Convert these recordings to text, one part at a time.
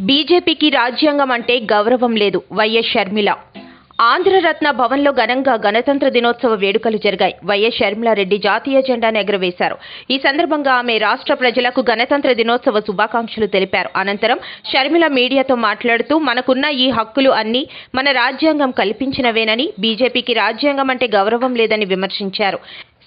బీజేపీకి రాజ్యాంగం అంటే గౌరవం లేదు. వైఎస్ షర్మిల. ఆంధ్రరత్న భవన్లో ఘనంగా గణతంత్ర దినోత్సవ వేడుకలు జరిగాయి. వైఎస్ షర్మిలారెడ్డి జాతీయ జెండాను ఎగురవేశారు. ఈ సందర్భంగా ఆమె రాష్ట్ర ప్రజలకు గణతంత్ర దినోత్సవ శుభాకాంక్షలు తెలిపారు. అనంతరం షర్మిల మీడియాతో మాట్లాడుతూ మనకున్న ఈ హక్కులు అన్నీ మన రాజ్యాంగం కల్పించినవేనని బీజేపీకి రాజ్యాంగం అంటే గౌరవం లేదని విమర్శించారు.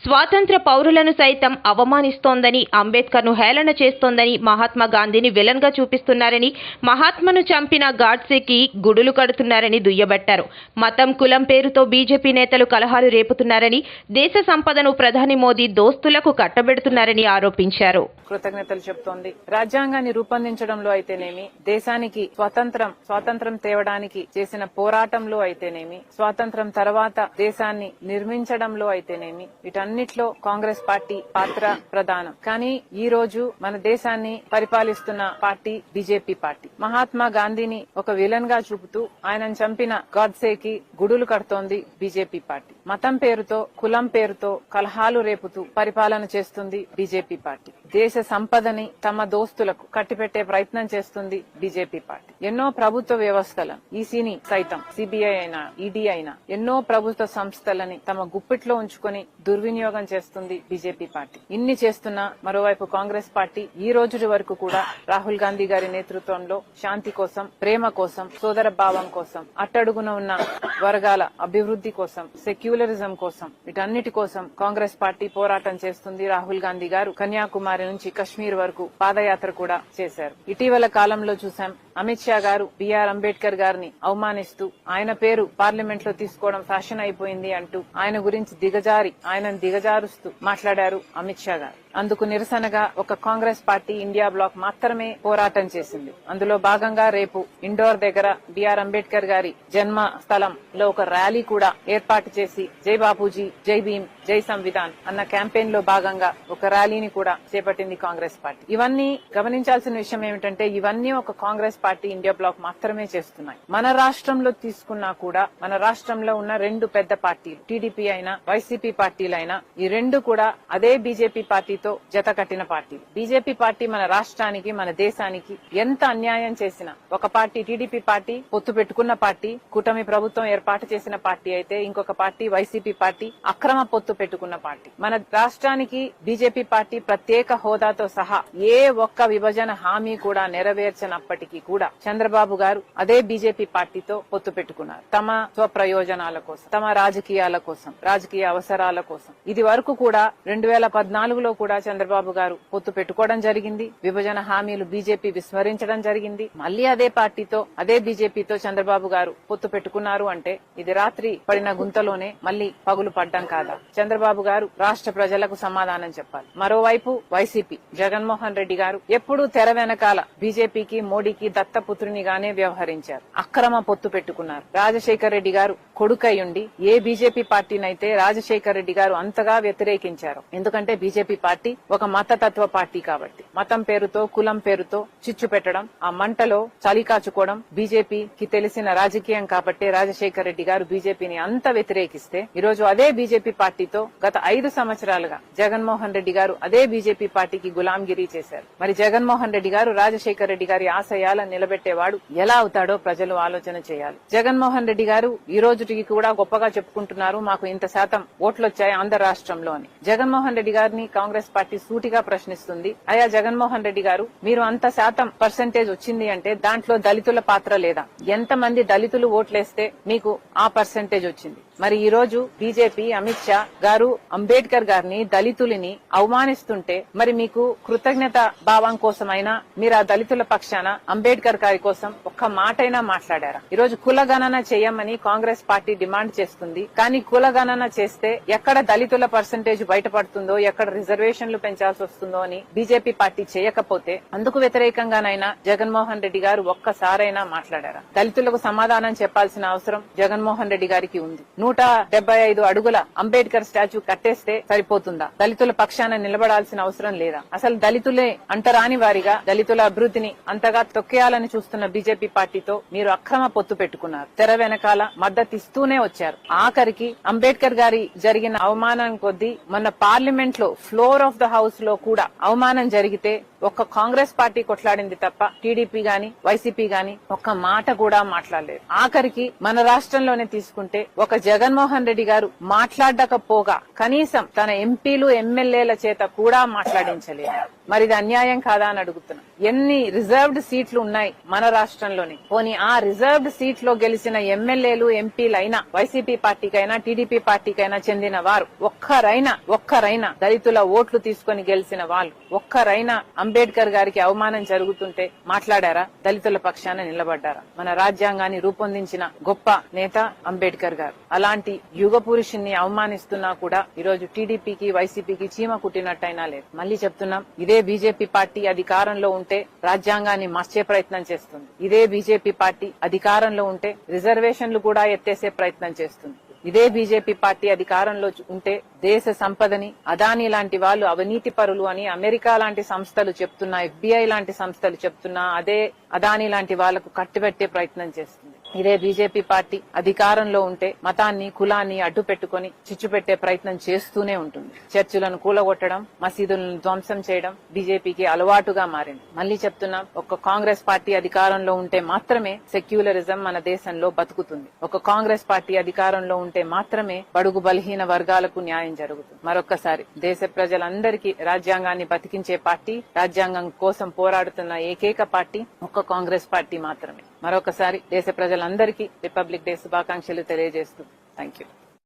స్వాతంత్ర పౌరులను సైతం అవమానిస్తోందని అంబేద్కర్ను హేళన చేస్తోందని మహాత్మా గాంధీని విలన్గా చూపిస్తున్నారని మహాత్మను చంపిన గాడ్సేకి గుడులు కడుతున్నారని దుయ్యబట్టారు. మతం కులం పేరుతో బీజేపీ నేతలు కలహాలు రేపుతున్నారని దేశ సంపదను ప్రధాని మోదీ దోస్తులకు కట్టబెడుతున్నారని ఆరోపించారు. కృతజ్ఞతలు చెప్తోంది. రాజ్యాంగాన్ని రూపొందించడంలో అయితేనేమి దేశానికి స్వాతంత్రం స్వాతంత్రం తేవడానికి చేసిన పోరాటంలో అయితేనేమి స్వాతంత్రం తర్వాత దేశాన్ని నిర్మించడంలో అయితేనేమి వీటన్నిటిలో కాంగ్రెస్ పార్టీ పాత్ర ప్రధానం. కానీ ఈ రోజు మన దేశాన్ని పరిపాలిస్తున్న పార్టీ బీజేపీ పార్టీ. మహాత్మా గాంధీని ఒక విలన్గా చూపుతూ ఆయనను చంపిన గాడ్సేకి గుడులు కడుతోంది బీజేపీ పార్టీ. మతం పేరుతో కులం పేరుతో కలహాలు రేపుతూ పరిపాలన చేస్తుంది బీజేపీ పార్టీ. దేశ సంపదని తమ దోస్తులకు కట్టిపెట్టే ప్రయత్నం చేస్తుంది బీజేపీ పార్టీ. ఎన్నో ప్రభుత్వ వ్యవస్థలను ఈసీని సైతం సిబిఐ అయినా ఈడీ అయినా ఎన్నో ప్రభుత్వ సంస్థలని తమ గుప్పిట్లో ఉంచుకొని దుర్వినియోగం చేస్తుంది బీజేపీ పార్టీ. ఇన్ని చేస్తున్నా మరోవైపు కాంగ్రెస్ పార్టీ ఈ రోజు వరకు కూడా రాహుల్ గాంధీ గారి నేతృత్వంలో శాంతి కోసం ప్రేమ కోసం సోదర భావం కోసం అట్టడుగున ఉన్న వర్గాల అభివృద్ధి కోసం సెక్యులరిజం కోసం వీటన్నిటి కోసం కాంగ్రెస్ పార్టీ పోరాటం చేస్తుంది రాహుల్ గాంధీ గారు. కన్యాకుమారి నుంచి కశ్మీర్ వరకు పాదయాత్ర కూడా చేశారు. ఇటీవల కాలంలో చూశాం అమిత్ షా గారు బిఆర్ అంబేద్కర్ గారిని అవమానిస్తూ ఆయన పేరు పార్లమెంట్లో తీసుకోవడం ఫ్యాషన్ అయిపోయింది అంటూ ఆయన గురించి దిగజారి ఆయనను దిగజారుస్తూ మాట్లాడారు అమిత్ షా గారు. అందుకు నిరసనగా ఒక కాంగ్రెస్ పార్టీ ఇండియా బ్లాక్ మాత్రమే పోరాటం చేసింది. అందులో భాగంగా రేపు ఇండోర్ దగ్గర బిఆర్ అంబేద్కర్ గారి జన్మ స్థలంలో ఒక ర్యాలీ కూడా ఏర్పాటు చేసి జై బాపూజీ జై భీమ్ జై సంవిధాన్ అన్న క్యాంపెయిన్లో భాగంగా ఒక ర్యాలీని కూడా చేపట్టింది కాంగ్రెస్ పార్టీ. ఇవన్నీ గమనించాల్సిన విషయం ఏమిటంటే ఇవన్నీ ఒక కాంగ్రెస్ పార్టీ ఇండియా బ్లాక్ మాత్రమే చేస్తున్నాయి. మన రాష్ట్రంలో తీసుకున్నా కూడా మన రాష్ట్రంలో ఉన్న రెండు పెద్ద పార్టీలు టీడీపీ అయినా వైసీపీ పార్టీలైనా ఈ రెండు కూడా అదే బీజేపీ పార్టీ పార్టీతో జత కట్టిన పార్టీ. బీజేపీ పార్టీ మన రాష్ట్రానికి మన దేశానికి ఎంత అన్యాయం చేసినా ఒక పార్టీ టీడీపీ పార్టీ పొత్తు పెట్టుకున్న పార్టీ కూటమి ప్రభుత్వం ఏర్పాటు చేసిన పార్టీ అయితే ఇంకొక పార్టీ వైసీపీ పార్టీ అక్రమ పొత్తు పెట్టుకున్న పార్టీ. మన రాష్ట్రానికి బీజేపీ పార్టీ ప్రత్యేక హోదాతో సహా ఏ ఒక్క విభజన హామీ కూడా నెరవేర్చనప్పటికీ కూడా చంద్రబాబు గారు అదే బీజేపీ పార్టీతో పొత్తు పెట్టుకున్నారు. తమ స్వప్రయోజనాల కోసం తమ రాజకీయాల కోసం రాజకీయ అవసరాల కోసం. ఇది వరకు కూడా రెండు వేల పద్నాలుగులో కూడా చంద్రబాబు గారు పొత్తు పెట్టుకోవడం జరిగింది. విభజన హామీలు బీజేపీ విస్మరించడం జరిగింది. మళ్ళీ అదే పార్టీతో అదే బీజేపీతో చంద్రబాబు గారు పొత్తు పెట్టుకున్నారు అంటే ఇది రాత్రి పడిన గుంతలోనే మళ్ళీ పగులు పడ్డం కాదా? చంద్రబాబు గారు రాష్ట్ర ప్రజలకు సమాధానం చెప్పాలి. మరోవైపు వైసీపీ జగన్మోహన్ రెడ్డి గారు ఎప్పుడూ తెర వెనకాల బీజేపీకి మోడీకి దత్తపుత్రునిగానే వ్యవహరించారు. అక్రమ పొత్తు పెట్టుకున్నారు. రాజశేఖర్ రెడ్డి గారు కొడుకయ్యుండి ఏ బీజేపీ పార్టీనైతే రాజశేఖర్ రెడ్డి గారు అంతగా వ్యతిరేకించారు ఎందుకంటే బీజేపీ పార్టీ ఒక మతతత్వ పార్టీ కాబట్టి. మతం పేరుతో కులం పేరుతో చిచ్చు పెట్టడం ఆ మంటలో చలి కాచుకోవడం బీజేపీకి తెలిసిన రాజకీయం కాబట్టి రాజశేఖర్ రెడ్డి గారు బీజేపీని అంత వ్యతిరేకిస్తే ఈ రోజు అదే బీజేపీ పార్టీతో గత ఐదు సంవత్సరాలుగా జగన్మోహన్ రెడ్డి గారు అదే బీజేపీ పార్టీకి గులాంగిరి చేశారు. మరి జగన్మోహన్ రెడ్డి గారు రాజశేఖర్ రెడ్డి గారి ఆశయాలను నిలబెట్టేవాడు ఎలా అవుతాడో ప్రజలు ఆలోచన చేయాలి. జగన్మోహన్ రెడ్డి గారు ఈ రోజుకి కూడా గొప్పగా చెప్పుకుంటున్నారు మాకు ఇంత శాతం ఓట్లు వచ్చాయి ఆంధ్ర రాష్ట్రంలో అని. జగన్మోహన్ రెడ్డి గారిని కాంగ్రెస్ పార్టీ సూటిగా ప్రశ్నిస్తుంది. అయా జగన్మోహన్ రెడ్డి గారు మీరు అంత శాతం పర్సెంటేజ్ వచ్చింది అంటే దాంట్లో దళితుల పాత్ర లేదా? ఎంత మంది దళితులు ఓట్లేస్తే మీకు ఆ పర్సెంటేజ్ వచ్చింది? మరి ఈ రోజు బీజేపీ అమిత్ షా గారు అంబేద్కర్ గారిని దళితులని అవమానిస్తుంటే మరి మీకు కృతజ్ఞత భావం కోసమైనా మీరు ఆ దళితుల పక్షాన అంబేద్కర్ గారి కోసం ఒక్క మాటైనా మాట్లాడారా? ఈ రోజు కులగణన చేయమని కాంగ్రెస్ పార్టీ డిమాండ్ చేస్తుంది. కానీ కులగణన చేస్తే ఎక్కడ దళితుల పర్సంటేజ్ బయటపడుతుందో ఎక్కడ రిజర్వేషన్లు పెంచాల్సి వస్తుందో అని బీజేపీ పార్టీ చేయకపోతే అందుకు వ్యతిరేకంగానైనా జగన్మోహన్ రెడ్డి గారు ఒక్కసారైనా మాట్లాడారా? దళితులకు సమాధానం చెప్పాల్సిన అవసరం జగన్మోహన్ రెడ్డి గారికి ఉంది. నూట డెబ్బై ఐదు అడుగుల అంబేద్కర్ స్టాచ్యూ కట్టేస్తే సరిపోతుందా? దళితుల పక్షాన నిలబడాల్సిన అవసరం లేదా? అసలు దళితులే అంటరాని వారిగా దళితుల అభివృద్ధిని అంతగా తొక్కేయాలని చూస్తున్న బీజేపీ పార్టీతో మీరు అక్రమ పొత్తు పెట్టుకున్నారు. తెర వెనకాల మద్దతు ఇస్తూనే వచ్చారు. ఆఖరికి అంబేద్కర్ గారి జరిగిన అవమానం కొద్దీ మొన్న పార్లమెంట్లో ఫ్లోర్ ఆఫ్ ద హౌస్లో కూడా అవమానం జరిగితే ఒక్క కాంగ్రెస్ పార్టీ కొట్లాడింది తప్ప టీడీపీ గాని వైసీపీ గాని ఒక్క మాట కూడా మాట్లాడలేదు. ఆఖరికి మన రాష్ట్రంలోనే తీసుకుంటే ఒక జగన్మోహన్ రెడ్డి గారు మాట్లాడకపోగా కనీసం తన ఎంపీలు ఎమ్మెల్యేల చేత కూడా మాట్లాడించలేదు. మరి ఇది అన్యాయం కాదా అని అడుగుతున్నా. ఎన్ని రిజర్వ్డ్ సీట్లు ఉన్నాయి మన రాష్ట్రంలోని? పోనీ ఆ రిజర్వ్డ్ సీట్లో గెలిచిన ఎమ్మెల్యేలు ఎంపీలైనా వైసీపీ పార్టీకైనా టీడీపీ పార్టీకైనా చెందిన వారు ఒక్కరైనా ఒక్కరైనా దళితుల ఓట్లు తీసుకొని గెలిచిన వాళ్ళు ఒక్కరైనా అంబేద్కర్ గారికి అవమానం జరుగుతుంటే మాట్లాడారా? దళితుల పక్షాన నిలబడ్డారా? మన రాజ్యాంగాన్ని రూపొందించిన గొప్ప నేత అంబేద్కర్ గారు. అలాంటి యుగ పురుషుణ్ణి అవమానిస్తున్నా కూడా ఈరోజు టీడీపీకి వైసీపీకి చీమ కుట్టినట్టయినా లేదు. మళ్ళీ చెప్తున్నాం ఇదే బీజేపీ పార్టీ అధికారంలో ఉంటే రాజ్యాంగాన్ని మార్చే ప్రయత్నం చేస్తుంది. ఇదే బీజేపీ పార్టీ అధికారంలో ఉంటే రిజర్వేషన్లు కూడా ఎత్తేసే ప్రయత్నం చేస్తుంది. ఇదే బీజేపీ పార్టీ అధికారంలో ఉంటే దేశ సంపదని అదానీ లాంటి వాళ్ళు అవినీతి పరులు అని అమెరికా లాంటి సంస్థలు చెప్తున్నా ఎఫ్బిఐ లాంటి సంస్థలు చెప్తున్నా అదే అదానీ లాంటి వాళ్ళకు కట్టుబెట్టే ప్రయత్నం చేస్తుంది. ఇదే బీజేపీ పార్టీ అధికారంలో ఉంటే మతాన్ని కులాన్ని అడ్డు పెట్టుకుని చిచ్చు పెట్టే ప్రయత్నం చేస్తూనే ఉంటుంది. చర్చిలను కూలగొట్టడం మసీదులను ధ్వంసం చేయడం బీజేపీకి అలవాటుగా మారింది. మళ్ళీ చెప్తున్నాం ఒక కాంగ్రెస్ పార్టీ అధికారంలో ఉంటే మాత్రమే సెక్యులరిజం మన దేశంలో బతుకుతుంది. ఒక కాంగ్రెస్ పార్టీ అధికారంలో ఉంటే మాత్రమే బడుగు బలహీన వర్గాలకు న్యాయం జరుగుతుంది. మరొక్కసారి దేశ ప్రజలందరికీ రాజ్యాంగాన్ని బతికించే పార్టీ రాజ్యాంగం కోసం పోరాడుతున్న ఏకైక పార్టీ ఒక్క కాంగ్రెస్ పార్టీ మాత్రమే. మరొకసారి దేశ ప్రజలందరికీ రిపబ్లిక్ డే శుభాకాంక్షలు తెలియజేస్తూ థ్యాంక్ యూ